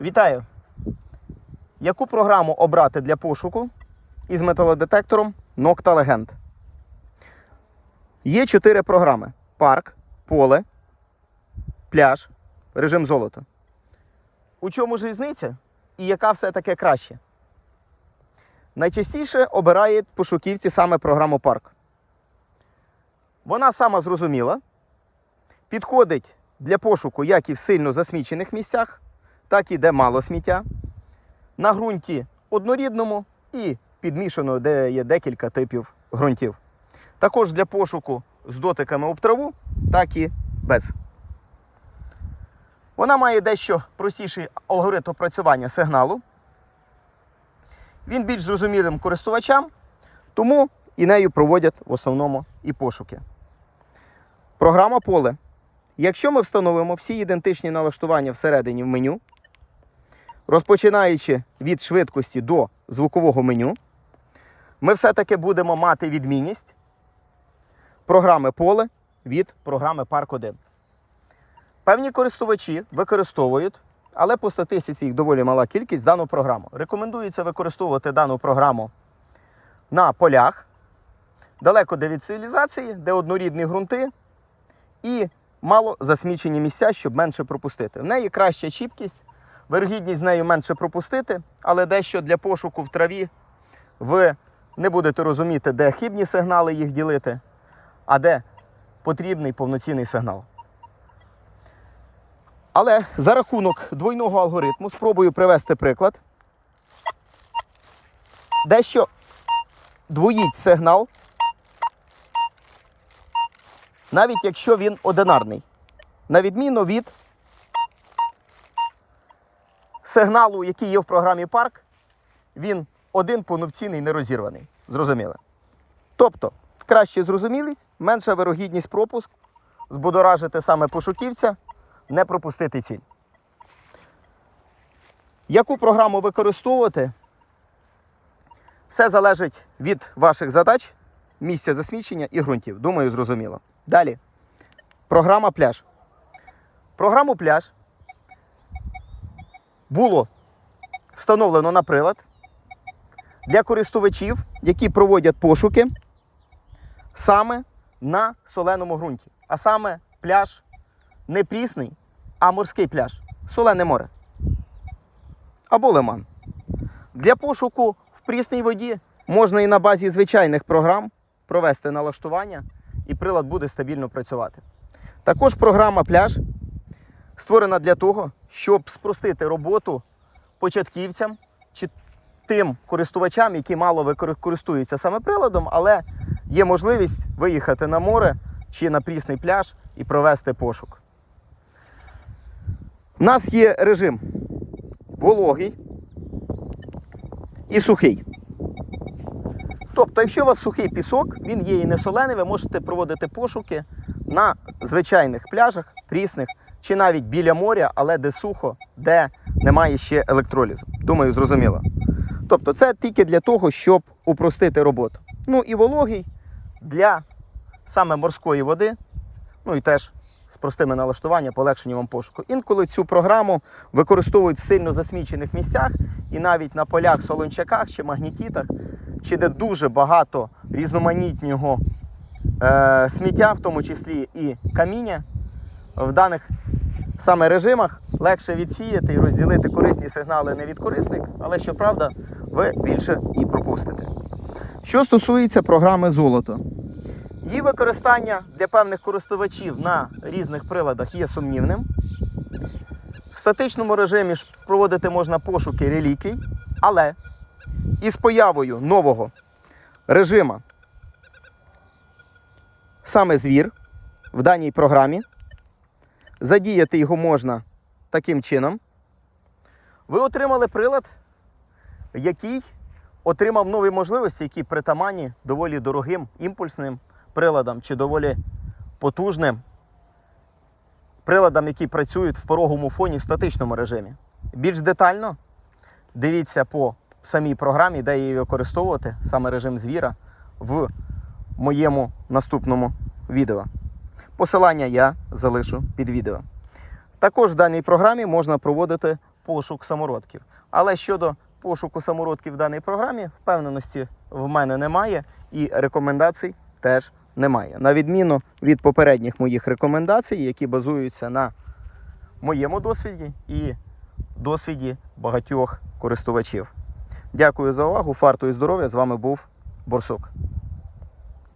Вітаю! Яку програму обрати для пошуку із металодетектором Nocta Legend? Є чотири програми: парк, поле, пляж, режим золото. У чому ж різниця і яка все-таки краще? Найчастіше обирають пошуківці саме програму парк. Вона сама зрозуміла, підходить для пошуку як і в сильно засмічених місцях, так і де мало сміття. На ґрунті однорідному і підмішано, де є декілька типів ґрунтів. Також для пошуку з дотиками об траву, так і без. Вона має дещо простіший алгоритм опрацювання сигналу. Він більш зрозумілим користувачам, тому і нею проводять в основному і пошуки. Програма поле. Якщо ми встановимо всі ідентичні налаштування всередині в меню, розпочинаючи від швидкості до звукового меню, ми все-таки будемо мати відмінність програми поле від програми Парк 1. Певні користувачі використовують, але по статистиці їх доволі мала кількість дану програму. Рекомендується використовувати дану програму на полях, далеко де від цивілізації, де однорідні ґрунти і мало засмічені місця, щоб менше пропустити. В неї краща чіпкість, вирогідність з нею менше пропустити, але дещо для пошуку в траві ви не будете розуміти, де хибні сигнали їх ділити, а де потрібний повноцінний сигнал. Але за рахунок двойного алгоритму спробую привести приклад. Дещо двоїть сигнал, навіть якщо він одинарний. На відміну від сигналу, який є в програмі парк, він один повноцінний не розірваний. Зрозуміло. Тобто, краще зрозумілість, менша вирогідність пропуск, збудоражити саме пошуківця, не пропустити ціль. Яку програму використовувати? Все залежить від ваших задач, місця засмічення і ґрунтів. Думаю, зрозуміло. Далі. Програма пляж. Програму пляж було встановлено на прилад для користувачів, які проводять пошуки саме на соленому ґрунті. А саме пляж не прісний, а морський пляж. Солене море. Або лиман. Для пошуку в прісній воді можна і на базі звичайних програм провести налаштування, і прилад буде стабільно працювати. Також програма пляж створена для того, щоб спростити роботу початківцям чи тим користувачам, які мало користуються саме приладом, але є можливість виїхати на море чи на прісний пляж і провести пошук. У нас є режим вологий і сухий. Тобто, якщо у вас сухий пісок, він є і не солений, ви можете проводити пошуки на звичайних пляжах, прісних, чи навіть біля моря, але де сухо, де немає ще електролізу. Думаю, зрозуміло. Тобто, це тільки для того, щоб упростити роботу. Ну і вологий для саме морської води, ну і теж з простими налаштуваннями, полегшення вам пошуку. Інколи цю програму використовують в сильно засмічених місцях і навіть на полях, солончаках чи магнітітах, чи де дуже багато різноманітнього е, сміття, в тому числі і каміння, в даних саме режимах легше відсіяти і розділити корисні сигнали не від корисних, але щоправда, ви більше і пропустите. Що стосується програми золото, її використання для певних користувачів на різних приладах є сумнівним. В статичному режимі проводити можна пошуки реліквій, але із появою нового режиму саме звір в даній програмі, задіяти його можна таким чином. Ви отримали прилад, який отримав нові можливості, які притаманні доволі дорогим імпульсним приладам чи доволі потужним приладам, які працюють в пороговому фоні в статичному режимі. Більш детально дивіться по самій програмі, де її використовувати, саме режим звіра, в моєму наступному відео. Посилання я залишу під відео. Також в даній програмі можна проводити пошук самородків. Але щодо пошуку самородків в даній програмі, впевненості в мене немає і рекомендацій теж немає. На відміну від попередніх моїх рекомендацій, які базуються на моєму досвіді і досвіді багатьох користувачів. Дякую за увагу. Фарту і здоров'я. З вами був Борсук.